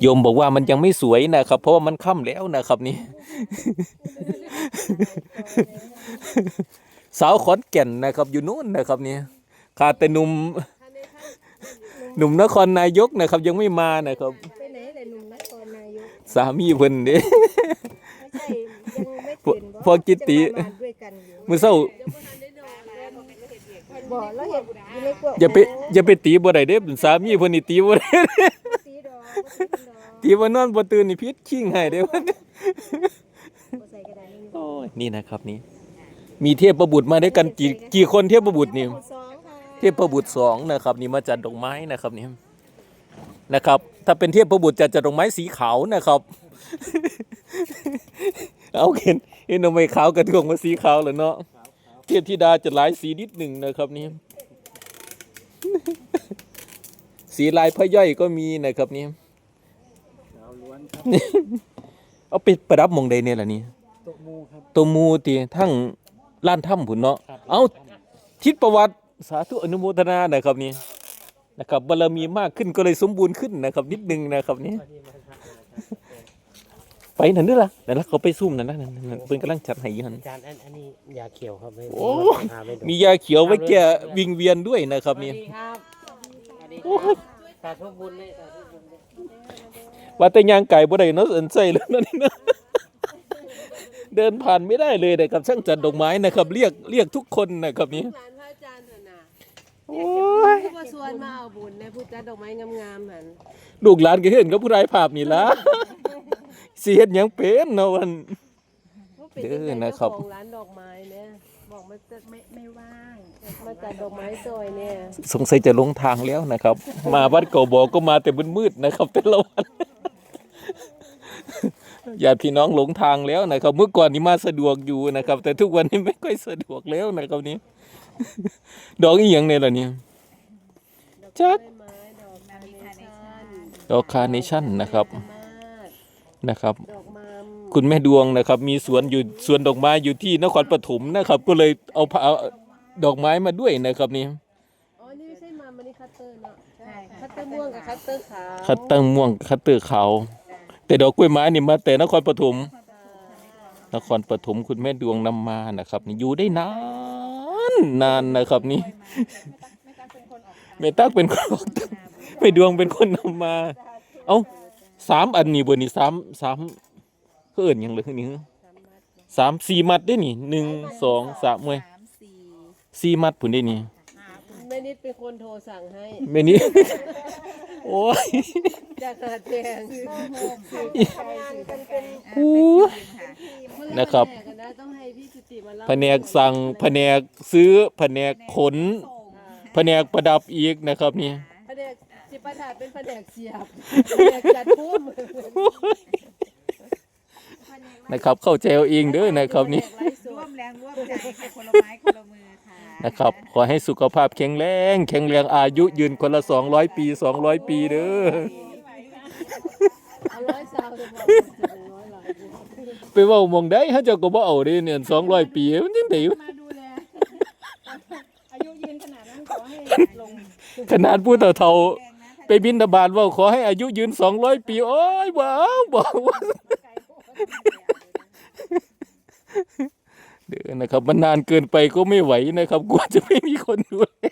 โยมบอกว่ามันยังไม่สวยนะครับ เพราะว่ามันค่ำแล้วนะครับนี่สาวขอนแก่นนะครับ อยู่นู้นนะครับนี่ขาดแต่หนุ่มหนุ่มนครนายกนะครับ ยังไม่มานะครับไปไหนแต่หนุ่มนครนายกสามีเพิ่นเด้ไม่ใช่ยังไม่เปลี่ยนพอกิตติจะมาด้วยกันอยู่มื้อเช้าบอกแล้วเห็นอยู่ในกลัวอย่าไปอย่าไปตีบ่ได้เด้สามีเพิ่นนี่ตีบ่ได้สีดอกสีดอก ตีบ่นอนบ่ตื่นนี่พิษขิงให้เด้บ่ใส่กระดาษนี่โอ้ยนี่นะครับนี่ มีเทพประบุตรมาด้วยกันกี่กี่คนเทพประบุตรนี่สองค่ะเทพประบุตรสองนะครับ นี่มาจัดดอกไม้นะครับนี่นะครับ ถ้าเป็นเทพประบุตรจะจัดดอกไม้สีขาวนะครับเอาเห็นเห็นดอกไม้ขาวกระทวงมาสีขาวแล้วเนาะเทพธิดาจะหลายสีนิดหนึ่งนะครับนี่ สีลายพระย่อยก็มีนะครับนี่เอาไปประดับหมองใดเนี่ยล่ะนี่ตกมูครับตัวมูตีทั้งล้านถ้ำผุนเนาะเอาทิศประวัติสาธุอนุโมทนานะครับนี่นะครับบารมีมากขึ้นก็เลยสมบูรณ์ขึ้นนะครับ นิดนึงนะครับนี่ไปนั่นด้วยล่ะนั่นละเขาไปซุ่มนั่นนะนั่นนั่นเพิ่นกำลังจัดให้อยู่หันอาจารย์อันอันนี้ยาเขียวครับไม่โอ้พาไปดูมียาเขียวไว้แก้วิงเวียนด้วยนะครับนี่สวัสดีครับ สวัสดีคโอ้รับยสาธุบุญเลยสาธุบุญเลยว่าแต่ยางไก่บ่ได้เนาะสนใจเลยนั่นนี่นะเดินผ่านไม่ได้เลยนะครับช่างจัดดอกไม้นะครับ เรียกเรียกทุกคนนะครับนี่หลานพระอาจารย์เถอะนะโอ้ยผู้ประสวนมาเอาบุญในผู้จัดดอกไม้งามๆหันลูกหลานก็เห็นกับผู้ร้ายภาพนี่ล่ะสิเฮ็ดหยังเป็นเนาะวันผู้เป็นเด้อเจ้านะครับของร้านดอกไม้เนี่ย บอกมาจะไม่ไม่ว่างมาจัดดอกไม้ซอยเนี่ยสงสัยจะลงทางแล้วนะครับ มาวัดเก่าบอกก็มาแต่มืดๆนะครับแต่ละวันญาติพี่น้องหลงทางแล้วนะครับ เมื่อก่อนนี่มาสะดวกอยู่นะครับ แต่ทุกวันนี้ไม่ค่อยสะดวกแล้วนะครับนี่ดอกอีหยังเนี่ยล่ะเนี่ยจักไม้ดอกคาร์เนชั่นดอกคาร์เนชั่นนะครับมาศนะครับ ดอกมาม คุณแม่ดวงนะครับ มีสวนอยู่สวนดอกไม้อยู่ที่นครปฐมนะครับ ก็เลยเอาผ้าเอาดอกไม้มาด้วยนะครับนี่อ๋อ นี่ไม่ใช่มามอันนี้คัตเตอร์เนาะใช่คัตเตอร์ม่วงกับคัตเตอร์ขาวคัตเตอร์ม่วงคัตเตอร์ขาวแต่ดอกกล้วยไม้นี่มาแต่นครปฐมนครปฐมคุณแม่ดวงนำมานะครับนี่อยู่ได้นานนานนะครับนี่แม่ตักเป็นคนออกแม่ดวงเป็นคนนำมา เอ้าสามอันนี่บนนี่สามสาม เขาเอิ่นหยังเลยนี่สามสี่มัดได้นี่หนึ่งสองสามเว้ยสามสี่สี่มัดผุนได้นี่แม่นิดเป็นคนโทรสั่งให้แม่นี้โอ้ยจากหาดแดงอู้นะครับแม่กันนะต้องให้พี่จุติมาเล่าแผนกสั่งแผนกซื้อแผนกขนแผนกประดับอีกนะครับนี่แผนกจิปาถาเป็นแผนกเสียบแผนกจัดพุ่ม นะครับเข้าใจเอาเองเด้อนะครับนี่ไร้สร่วดมแรงร่วมใจค่ะคนละไม้คนละมือค่ะนะครับขอให้สุขภาพแข็งแรงแข็งแรงอายุยืนคนละ 200 ปี 200 ปีเด้อเอาร้อยซาวด์เลยบอกจะเป็นร้อยหลายปีไปเว้ามองได้เฮาเจ้าก็บ่เอาเด้เนี่ย200 ปีมันจังได๋มาดูแลอายุยืนขนาดนั้นขอให้ลงขนาดผู้เฒ่าๆไปบิณฑบาตเว้าขอให้อายุยืน 200 ปี โอ้ยบ่เอาบ่เอา เด้อนะครับมันนานเกินไปก็ไม่ไหวนะครับกลัวจะไม่มีคนดูแล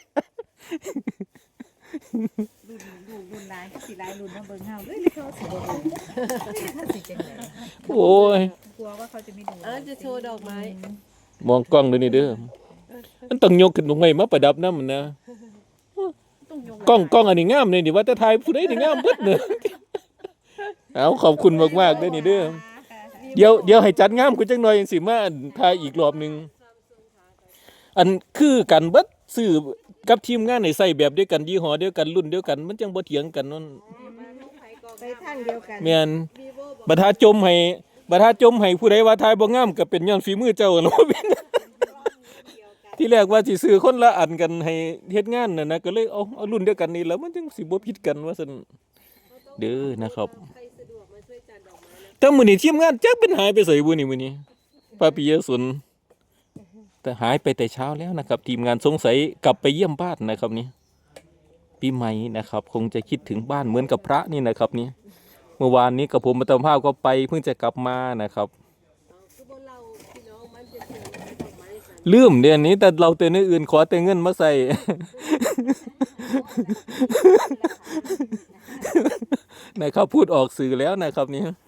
รุ่นลูกรุ่นหลานก็สิหลายรุ่นมาเบิ่งเฮาเอ้ยเขาสิบ่ดูเขาสิจังได๋โอ้ยกลัวว่าเขาจะไม่ดูอะจะโชว์ดอกไม้มองกล้องเลยนี่เด้อมันต้องยกขึ้นตรงไหนมาประดับน้ำมันนะต้องยกกล้องกล้องอันนี้งามเลยนี่ว่าแต่ไทยผู้ใดนี่งามเบิดเนอะเอาขอบคุณมากๆเด้อนี่เด้อ เดี๋ยวเดี๋ยวให้จัดงามกูจังหน่อยสิมาถ่ายอีกรอบหนึงอันคือกันเบิดซื้อกับทีมงานให้ใส่แบบเดียวกันยี่ห้อเดียวกันรุ่นเดียวกัน มันจังบ่เถียงกันนั่นไปทางเดียวกันแม่นบัดทาจมให้บัดทาจมให้ผู้ใดว่าทายบ่งามก็เป็นย้อนฝีมือเจ้าเนาะที่แรกว่าสิซื้อคนละอันกันให้เฮ็ดงานน่ะนะก็เลยเอาเอารุ่นเดียวกันนี่แล้วมันจังสิบ่ผิดกันว่าซั่นเด้อนะครับ แต่มื้อนี้ทีมงานจักเป็นหายไปไสบ่นี่มื้อนี้ป้าปิยสนแต่หายไปแต่เช้าแล้วนะครับ ทีมงานสงสัยกลับไปเยี่ยมบ้านนะครับนี่ปีใหม่นะครับ คงจะคิดถึงบ้านเหมือนกับพระนี่นะครับนี่เมื่อวานนี้กับผมมาตามภาพก็ไปเพิ่งจะกลับมานะครับเราพี่น้องมันจะเชื่อในดอกไม้ใส่ลืมเดือนนี้แต่เราเตือนอื่นขอแต่เงินมาใส่ นะครับพูดออกสื่อแล้วนะครับนี่เ